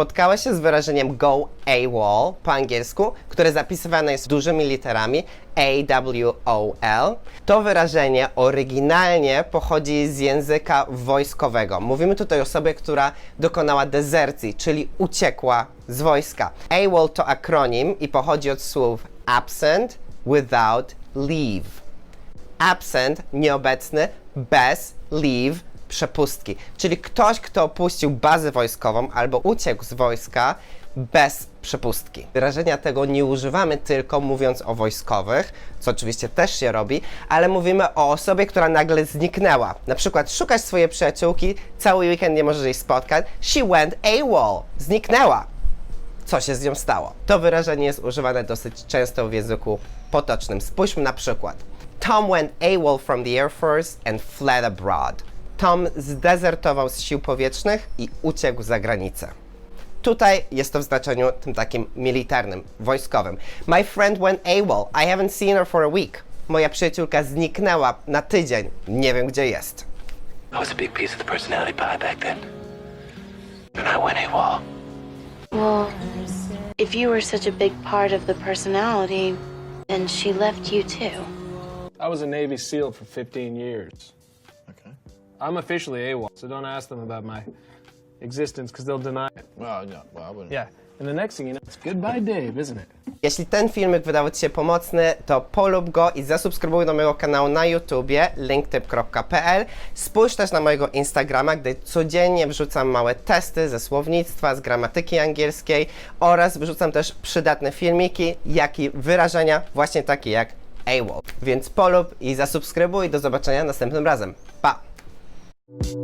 spotkałeś się z wyrażeniem go AWOL po angielsku, które zapisywane jest dużymi literami AWOL. To wyrażenie oryginalnie pochodzi z języka wojskowego. Mówimy tutaj o osobie, która dokonała dezercji, czyli uciekła z wojska. AWOL to akronim i pochodzi od słów absent, without, leave absent, nieobecny, bez, leave, przepustki. Czyli ktoś, kto opuścił bazę wojskową albo uciekł z wojska bez przepustki. Wyrażenia tego nie używamy tylko mówiąc o wojskowych, co oczywiście też się robi, ale mówimy o osobie, która nagle zniknęła. Na przykład szukasz swojej przyjaciółki, cały weekend nie możesz jej spotkać. She went AWOL. Zniknęła co się z nią stało. To wyrażenie jest używane dosyć często w języku potocznym. Spójrzmy na przykład. Tom went AWOL from the Air Force and fled abroad. Tom zdezertował z sił powietrznych i uciekł za granicę. Tutaj jest to w znaczeniu tym takim militarnym, wojskowym. My friend went AWOL. I haven't seen her for a week. Moja przyjaciółka zniknęła na tydzień. Nie wiem, gdzie jest. I was a big piece of the personality pie back then. And I went AWOL. Well, if you were such a big part of the personality, then she left you too. I was a Navy SEAL for 15 years. Okay. I'm officially AWOL, so don't ask them about my existence because they'll deny it. Well, no, well, I wouldn't. Yeah, and the next thing you know, it's goodbye, Dave, isn't it? Jeśli ten filmik wydawał Ci się pomocny, to polub go i zasubskrybuj do mojego kanału na YouTubie linktyp.pl. Spójrz też na mojego Instagrama, gdzie codziennie wrzucam małe testy ze słownictwa, z gramatyki angielskiej oraz wrzucam też przydatne filmiki, jak i wyrażenia właśnie takie jak AWOL. Więc polub i zasubskrybuj. Do zobaczenia następnym razem. Pa! you